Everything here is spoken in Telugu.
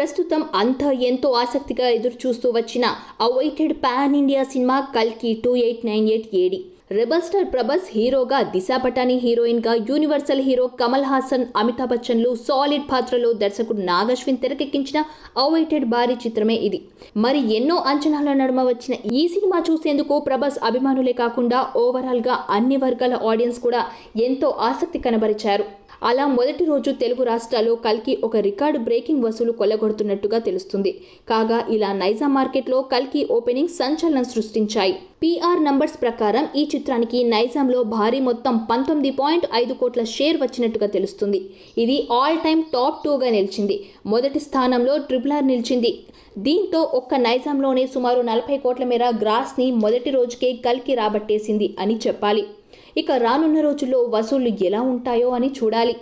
ప్రస్తుతం అంతా ఎంతో ఆసక్తిగా ఎదురు చూస్తూ వచ్చిన అవైటెడ్ పాన్ ఇండియా సినిమా కల్కి two eight nine eight AD rebel star Prabhas హీరోగా దిశా పటాని హీరోయిన్గా యూనివర్సల్ హీరో కమల్ హాసన్ అమితాబ్ బచ్చన్లు సాలిడ్ పాత్రలో దర్శకుడు నాగశ్విన్ తెరకెక్కించిన అవైటెడ్ భారీ చిత్రమే ఇది. మరి ఎన్నో అంచనాల నడుమ వచ్చిన ఈ సినిమా చూసేందుకు ప్రభాస్ అభిమానులే కాకుండా ఓవరాల్గా అన్ని వర్గాల ఆడియన్స్ కూడా ఎంతో ఆసక్తి కనబరిచారు. అలా మొదటి రోజు తెలుగు రాష్ట్రాల్లో కల్కి ఒక రికార్డు బ్రేకింగ్ వసూలు కొల్లగొడుతున్నట్టుగా తెలుస్తుంది. కాగా ఇలా నైజా మార్కెట్లో కల్కి ఓపెనింగ్ సంచలనం సృష్టించాయి. పీఆర్ నంబర్స్ ప్రకారం ఈ చిత్రానికి నైజాంలో భారీ మొత్తం పంతొమ్మిది పాయింట్ ఐదు కోట్ల షేర్ వచ్చినట్టుగా తెలుస్తుంది. ఇది ఆల్ టైమ్ టాప్ టూగా నిలిచింది. మొదటి స్థానంలో ట్రిపుల్ ఆర్ నిలిచింది. దీంతో ఒక్క నైజాంలోనే సుమారు నలభై కోట్ల మేర గ్రాస్ని మొదటి రోజుకే కల్కి రాబట్టేసింది అని చెప్పాలి. ఇక రానున్న రోజుల్లో వసూళ్ళు ఎలా ఉంటాయో అని చూడాలి.